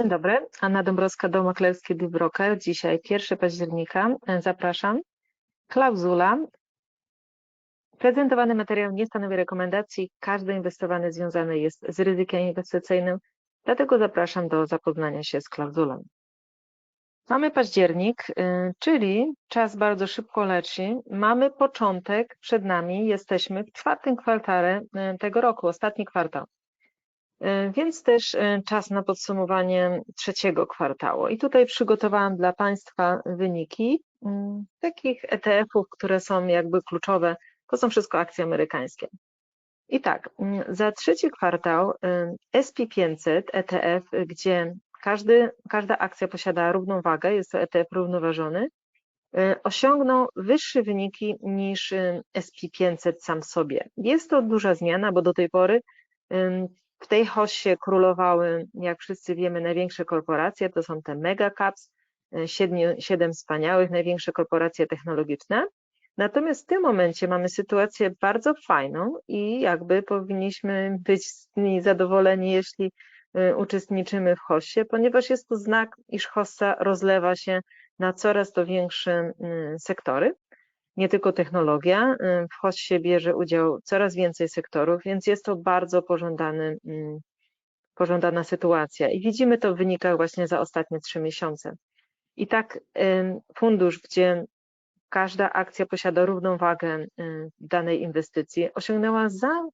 Dzień dobry, Anna Dąbrowska, Dom Maklerski Broker. Dzisiaj 1 października. Zapraszam. Klauzula. Prezentowany materiał nie stanowi rekomendacji. Każde inwestowanie związane jest z ryzykiem inwestycyjnym, dlatego zapraszam do zapoznania się z klauzulą. Mamy październik, y, czyli czas bardzo szybko leci. Mamy początek przed nami, jesteśmy w czwartym kwartale y, tego roku, ostatni kwartał. E, więc też e, czas na podsumowanie trzeciego kwartału. I tutaj przygotowałam dla Państwa wyniki mm, takich ETF-ów, które są jakby kluczowe. To są wszystko akcje amerykańskie. I tak, mm, za trzeci kwartał e, SP500 ETF, gdzie każdy, każda akcja posiada równą wagę, jest to ETF równoważony, osiągnął wyższe wyniki niż SP500 sam sobie. Jest to duża zmiana, bo do tej pory w tej hoście królowały, jak wszyscy wiemy, największe korporacje, to są te mega caps, e, siedmiu, siedem wspaniałych, największe korporacje technologiczne. Natomiast w tym momencie mamy sytuację bardzo fajną i jakby powinniśmy być z niej zadowoleni, jeśli e, uczestniczymy w hoście, ponieważ jest to znak, iż hossa rozlewa się na coraz to większe sektory nie tylko technologia. Y, w HOSie bierze udział coraz więcej sektorów, więc jest to bardzo pożądany, mm, pożądana sytuacja. I widzimy to w wynikach właśnie za ostatnie trzy miesiące. I tak fundusz, gdzie każda akcja posiada równą wagę y, danej inwestycji, osiągnęła za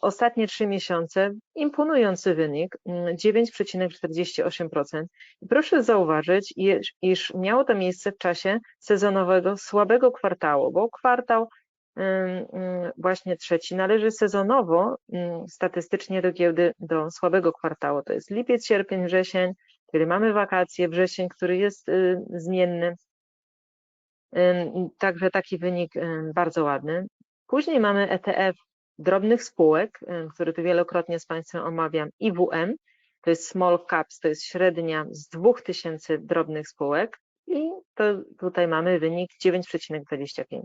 ostatnie trzy miesiące imponujący wynik 9,48%. Mm, proszę zauważyć, iż miało to miejsce w czasie sezonowego słabego kwartału, bo kwartał właśnie trzeci należy sezonowo statystycznie do giełdy do słabego kwartału. To jest lipiec, sierpień, wrzesień, kiedy mamy wakacje, wrzesień, który jest y, zmienny. Także taki wynik bardzo ładny. Później mamy ETF drobnych spółek, y, które tu wielokrotnie z Państwem omawiam, IWM, to jest small caps, to jest średnia z 2000 drobnych spółek i to tutaj mamy wynik 9,25.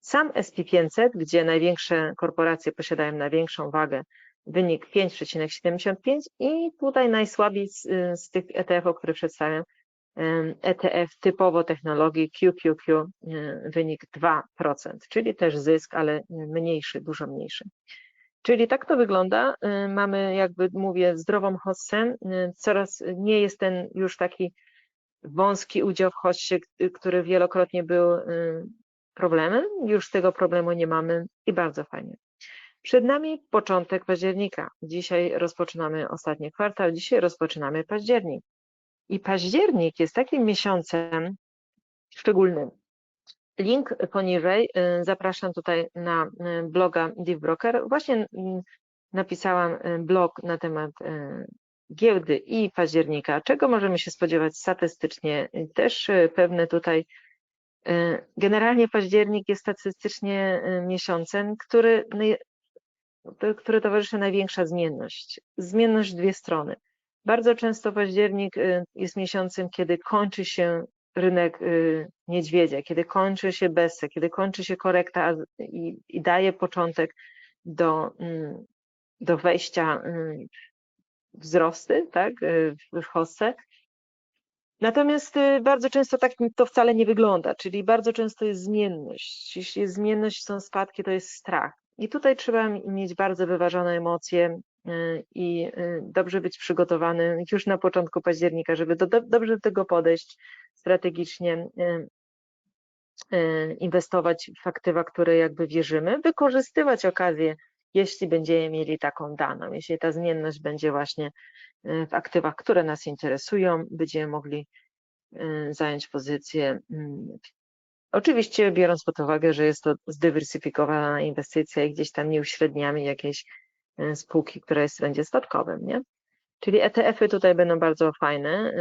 Sam SP500, gdzie największe korporacje posiadają największą wagę, wynik 5,75 i tutaj najsłabiej z, z tych ETF-ów, które przedstawiam, ETF typowo technologii QQQ, wynik 2%, czyli też zysk, ale mniejszy, dużo mniejszy. Czyli tak to wygląda. Mamy, jakby mówię, zdrową hossę. Coraz nie jest ten już taki wąski udział w hossie, który wielokrotnie był problemem. Już tego problemu nie mamy i bardzo fajnie. Przed nami początek października. Dzisiaj rozpoczynamy ostatni kwartał, dzisiaj rozpoczynamy październik. I październik jest takim miesiącem szczególnym. Link poniżej, y, zapraszam tutaj na y, bloga DeepBroker. Właśnie y, napisałam blog na temat giełdy i października, czego możemy się spodziewać statystycznie. Też pewne tutaj, generalnie październik jest statystycznie miesiącem, który, który towarzyszy największa zmienność. Zmienność dwie strony. Bardzo często październik y, jest miesiącem, kiedy kończy się rynek y, niedźwiedzia, kiedy kończy się BESE, kiedy kończy się korekta i, i daje początek do, mm, do wejścia y, wzrosty tak, w hossę. Natomiast bardzo często tak to wcale nie wygląda, czyli bardzo często jest zmienność. Jeśli jest zmienność, są spadki, to jest strach. I tutaj trzeba mieć bardzo wyważone emocje, i y, dobrze być przygotowanym już na początku października, żeby do, dobrze do tego podejść strategicznie, y, inwestować w aktywa, które jakby wierzymy, wykorzystywać okazję, jeśli będziemy mieli taką daną, jeśli ta zmienność będzie właśnie w aktywach, które nas interesują, będziemy mogli zająć pozycję. Mm, oczywiście biorąc pod uwagę, że jest to zdywersyfikowana inwestycja i gdzieś tam nie uśredniamy jakiejś spółki, która jest, będzie spadkowym, nie? Czyli ETF-y tutaj będą bardzo fajne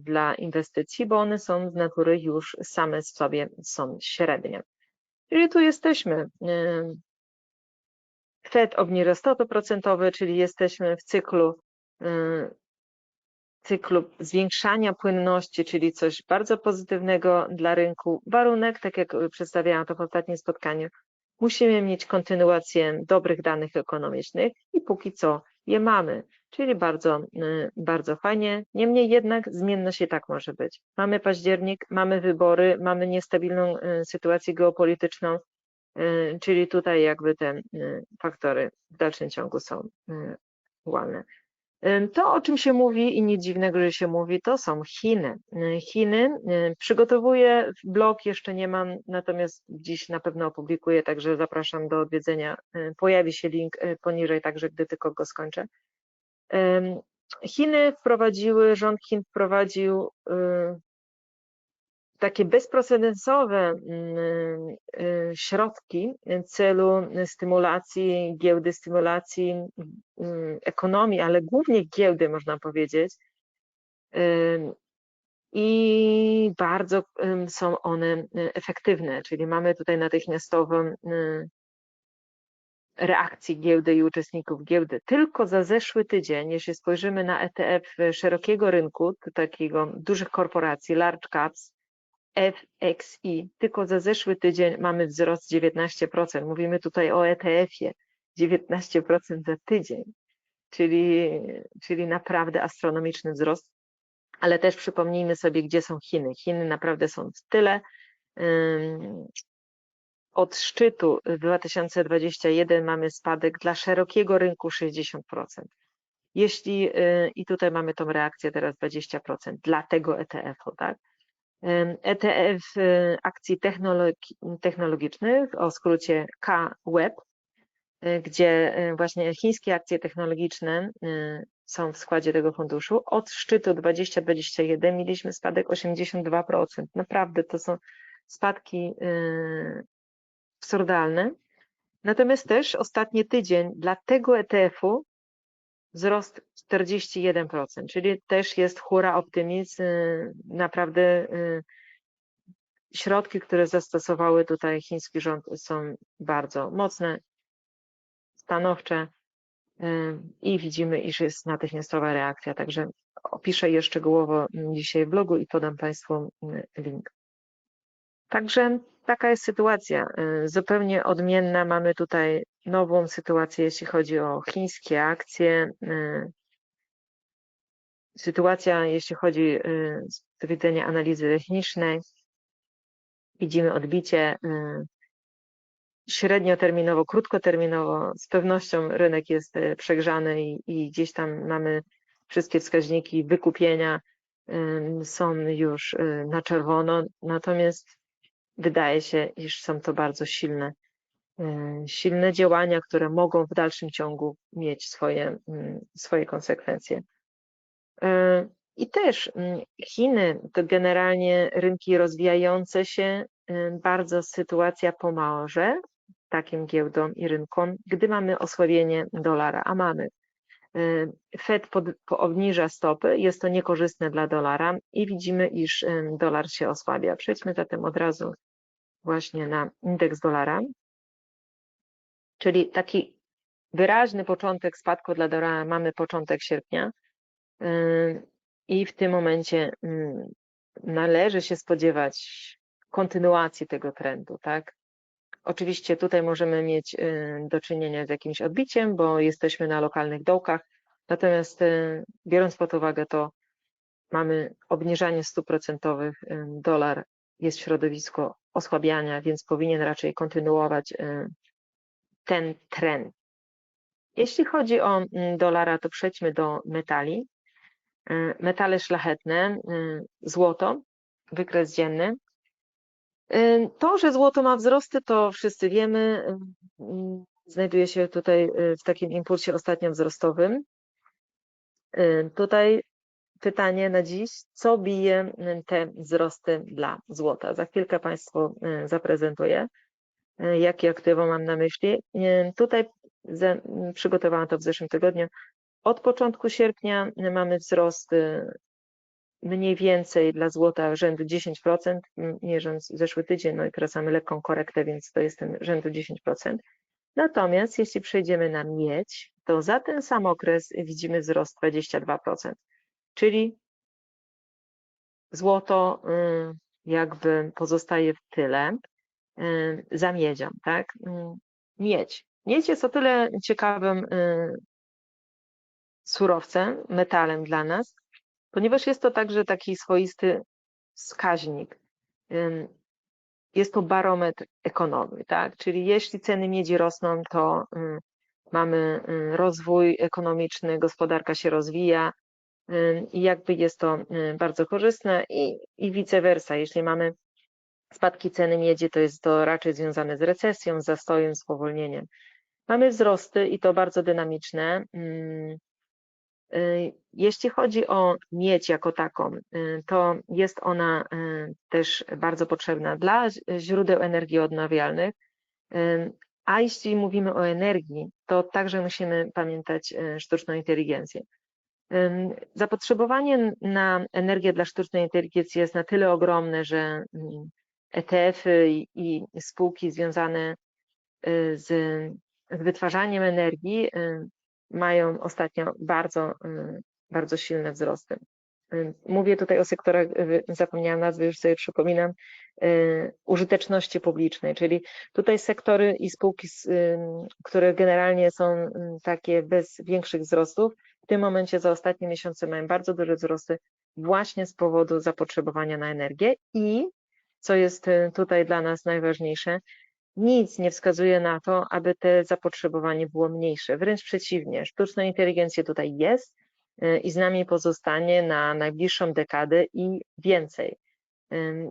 dla inwestycji, bo one są z natury już same w sobie są średnie. Czyli tu jesteśmy. Fed obniża stopy procentowe, czyli jesteśmy w cyklu, cyklu zwiększania płynności, czyli coś bardzo pozytywnego dla rynku. Warunek, tak jak przedstawiałam to w ostatnim spotkaniu, Musimy mieć kontynuację dobrych danych ekonomicznych i póki co je mamy, czyli bardzo, y, bardzo fajnie. Niemniej jednak zmienność i tak może być. Mamy październik, mamy wybory, mamy niestabilną y, sytuację geopolityczną, y, czyli tutaj jakby te faktory w dalszym ciągu są aktualne. To, o czym się mówi i nic dziwnego, że się mówi, to są Chiny. Chiny przygotowuję blog, jeszcze nie mam, natomiast dziś na pewno opublikuję, także zapraszam do odwiedzenia. Pojawi się link poniżej, także gdy tylko go skończę. Chiny wprowadziły, rząd Chin wprowadził takie bezprecedensowe mm, y, środki w celu stymulacji giełdy, stymulacji mm, ekonomii, ale głównie giełdy, można powiedzieć. I bardzo są one efektywne, czyli mamy tutaj natychmiastową reakcję giełdy i uczestników giełdy. Tylko za zeszły tydzień, jeśli spojrzymy na ETF szerokiego rynku, takiego dużych korporacji, large caps, FXI. Tylko za zeszły tydzień mamy wzrost 19%. Mówimy tutaj o ETF-ie. 19% za tydzień, czyli, czyli naprawdę astronomiczny wzrost. Ale też przypomnijmy sobie, gdzie są Chiny. Chiny naprawdę są w tyle. Od szczytu 2021 mamy spadek dla szerokiego rynku 60%. Jeśli, y, i tutaj mamy tą reakcję teraz 20% dla tego ETF-u, tak? ETF y, akcji technologicznych, o skrócie K-Web, y, gdzie y, właśnie chińskie akcje technologiczne są w składzie tego funduszu. Od szczytu 2021 mieliśmy spadek 82%. Naprawdę to są spadki absurdalne. Natomiast też ostatni tydzień dla tego ETF-u wzrost 41%, czyli też jest hura optymizm. Y, naprawdę y, środki, które zastosowały tutaj chiński rząd są bardzo mocne, stanowcze y, i widzimy, iż jest natychmiastowa reakcja. Także opiszę je szczegółowo dzisiaj w blogu i podam Państwu link. Także taka jest sytuacja. Y, zupełnie odmienna. Mamy tutaj nową sytuację, jeśli chodzi o chińskie akcje. Y, sytuacja, jeśli chodzi y, z widzenia analizy technicznej. Widzimy odbicie średnioterminowo, krótkoterminowo. Z pewnością rynek jest przegrzany i, i gdzieś tam mamy wszystkie wskaźniki wykupienia są już na czerwono. Natomiast wydaje się, iż są to bardzo silne, e, silne działania, które mogą w dalszym ciągu mieć swoje, mm, swoje konsekwencje. E, I też mm, Chiny to generalnie rynki rozwijające się, e, bardzo sytuacja pomoże takim giełdom i rynkom, gdy mamy osłabienie dolara, a mamy. Fed pod, obniża stopy, jest to niekorzystne dla dolara i widzimy, iż dolar się osłabia. Przejdźmy zatem od razu właśnie na indeks dolara, czyli taki wyraźny początek spadku dla dolara mamy początek sierpnia. I w tym momencie należy się spodziewać kontynuacji tego trendu, tak? Oczywiście tutaj możemy mieć do czynienia z jakimś odbiciem, bo jesteśmy na lokalnych dołkach, natomiast biorąc pod uwagę to, mamy obniżanie stóp procentowych, dolar jest środowisko osłabiania, więc powinien raczej kontynuować y, ten trend. Jeśli chodzi o mm, dolara, to przejdźmy do metali. Y, metale szlachetne, y, złoto, wykres dzienny. To, że złoto ma wzrosty, to wszyscy wiemy. Znajduje się tutaj w takim impulsie ostatnio wzrostowym. Tutaj pytanie na dziś, co bije te wzrosty dla złota? Za chwilkę Państwu e, zaprezentuję, e, jakie aktywo mam na myśli. Tutaj przygotowałam to w zeszłym tygodniu. Od początku sierpnia mamy wzrost mniej więcej dla złota rzędu 10%, mierząc zeszły tydzień, no i teraz mamy lekką korektę, więc to jest ten rzędu 10%. Natomiast jeśli przejdziemy na miedź, to za ten sam okres widzimy wzrost 22% czyli złoto y, jakby pozostaje w tyle y, za miedzią, tak? Y, miedź. Miedź jest o tyle ciekawym surowcem, metalem dla nas, ponieważ jest to także taki swoisty wskaźnik. Jest to barometr ekonomii, tak? Czyli jeśli ceny miedzi rosną, to ym, mamy ym, rozwój ekonomiczny, gospodarka się rozwija i jakby jest to ym, bardzo korzystne i, i vice versa. Jeśli mamy spadki ceny miedzi, to jest to raczej związane z recesją, z zastojem, spowolnieniem. Mamy wzrosty i to bardzo dynamiczne. Y, Jeśli chodzi o miedź jako taką, y, to jest ona y, też bardzo potrzebna dla źródeł energii odnawialnych. Y, A jeśli mówimy o energii, to także musimy pamiętać y, sztuczną inteligencję. Zapotrzebowanie na energię dla sztucznej inteligencji jest na tyle ogromne, że mm, ETF-y i spółki związane y, z, wytwarzaniem energii y, mają ostatnio bardzo, y, bardzo silne wzrosty. Mówię tutaj o sektorach, zapomniałam nazwy, już sobie przypominam, użyteczności publicznej, czyli tutaj sektory i spółki, które generalnie są takie bez większych wzrostów, w tym momencie za ostatnie miesiące mają bardzo duże wzrosty właśnie z powodu zapotrzebowania na energię i co jest y, tutaj dla nas najważniejsze, nic nie wskazuje na to, aby te zapotrzebowanie było mniejsze. Wręcz przeciwnie, sztuczna inteligencja tutaj jest y, i z nami pozostanie na najbliższą dekadę i więcej.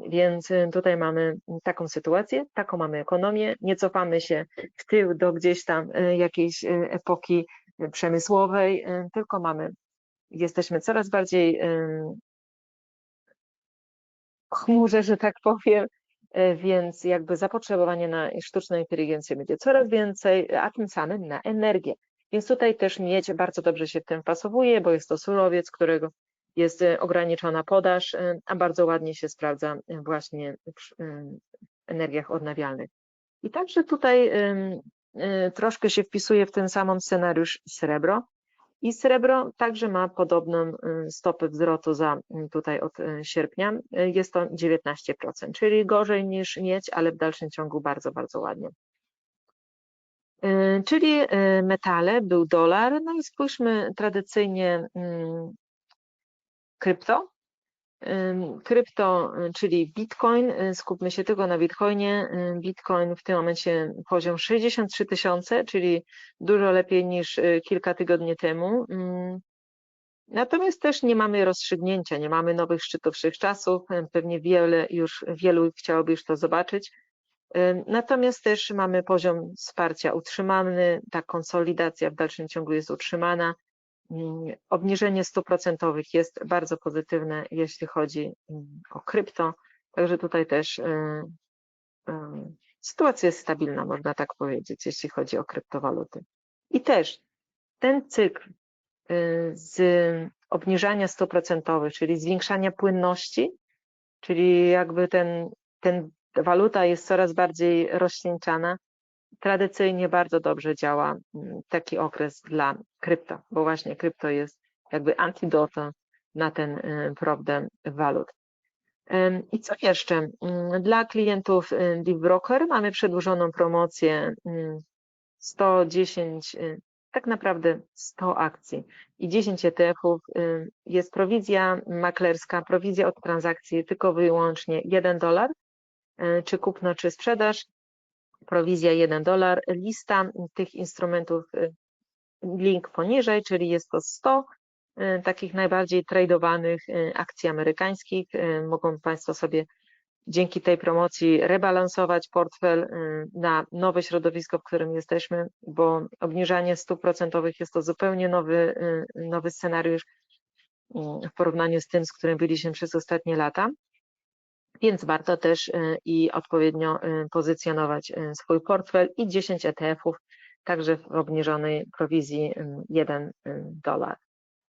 Więc y, tutaj mamy taką sytuację, taką mamy ekonomię, nie cofamy się w tył do gdzieś tam jakiejś epoki przemysłowej, y, tylko mamy, jesteśmy coraz bardziej ym, chmurze, że tak powiem, e, więc jakby zapotrzebowanie na sztuczną inteligencję będzie coraz więcej, a tym samym na energię. Więc tutaj też miedź bardzo dobrze się w tym pasowuje, bo jest to surowiec, którego jest ograniczona podaż, a bardzo ładnie się sprawdza właśnie w energiach odnawialnych. I także tutaj troszkę się wpisuje w ten sam scenariusz srebro, i srebro także ma podobną y, stopę wzrostu za y, tutaj od y, sierpnia. Y, Jest to 19%, czyli gorzej niż miedź, ale w dalszym ciągu bardzo, bardzo ładnie. Y, Czyli y, metale, był dolar, no i spójrzmy tradycyjnie ym, krypto. Krypto, y, czyli Bitcoin, y, skupmy się tylko na Bitcoinie. Y, Bitcoin w tym momencie poziom 63 tysiące, czyli dużo lepiej niż kilka tygodni temu. Natomiast też nie mamy rozstrzygnięcia, nie mamy nowych szczytów wszechczasów. Pewnie wiele już, wielu chciałoby już to zobaczyć. Natomiast też mamy poziom wsparcia utrzymany, ta konsolidacja w dalszym ciągu jest utrzymana. Mm, Obniżenie stóp procentowych jest bardzo pozytywne, jeśli chodzi mm, o krypto. Także tutaj też y, y, sytuacja jest stabilna, można tak powiedzieć, jeśli chodzi o kryptowaluty. I też ten cykl y, z obniżania stóp procentowych, czyli zwiększania płynności, czyli jakby ten, ten waluta jest coraz bardziej rozcieńczana, tradycyjnie bardzo dobrze działa mm, taki okres dla krypto, bo właśnie krypto jest jakby antidotum na ten y, problem walut. I co jeszcze? Ym, Dla klientów y, Deep Broker mamy przedłużoną promocję ym, 110, y, tak naprawdę 100 akcji i 10 ETF-ów. Jest prowizja maklerska, prowizja od transakcji tylko wyłącznie 1 dolar, czy kupno, czy sprzedaż prowizja 1 dolar. Lista tych instrumentów, y, link poniżej, czyli jest to 100 y, takich najbardziej tradowanych y, akcji amerykańskich. Mogą Państwo sobie dzięki tej promocji rebalansować portfel na nowe środowisko, w którym jesteśmy, bo obniżanie stóp procentowych jest to zupełnie nowy, nowy scenariusz w porównaniu z tym, z którym byliśmy przez ostatnie lata więc warto też y, i odpowiednio y, pozycjonować y, swój portfel i 10 ETF-ów, także w obniżonej prowizji y, 1 y, dolar.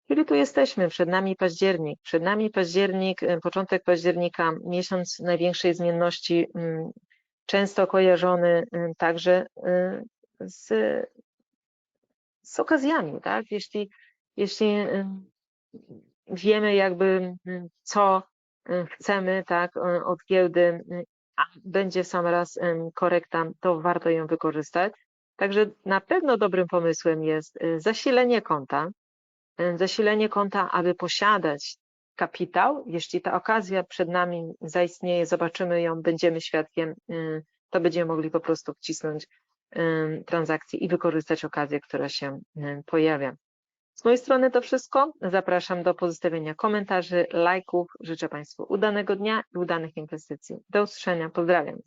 Czyli tu jesteśmy, przed nami październik. Przed nami październik, początek października, miesiąc największej zmienności, często kojarzony także z, z okazjami, tak? Jeśli, jeśli wiemy jakby co chcemy, tak, y, od giełdy, a będzie sam raz korekta, to warto ją wykorzystać. Także na pewno dobrym pomysłem jest y, zasilenie konta. y, zasilenie konta, aby posiadać kapitał. Jeśli ta okazja przed nami zaistnieje, zobaczymy ją, będziemy świadkiem, to będziemy mogli po prostu wcisnąć transakcję i wykorzystać okazję, która się pojawia. Z mojej strony to wszystko. Zapraszam do pozostawienia komentarzy, lajków. Życzę Państwu udanego dnia i udanych inwestycji. Do usłyszenia. Pozdrawiam.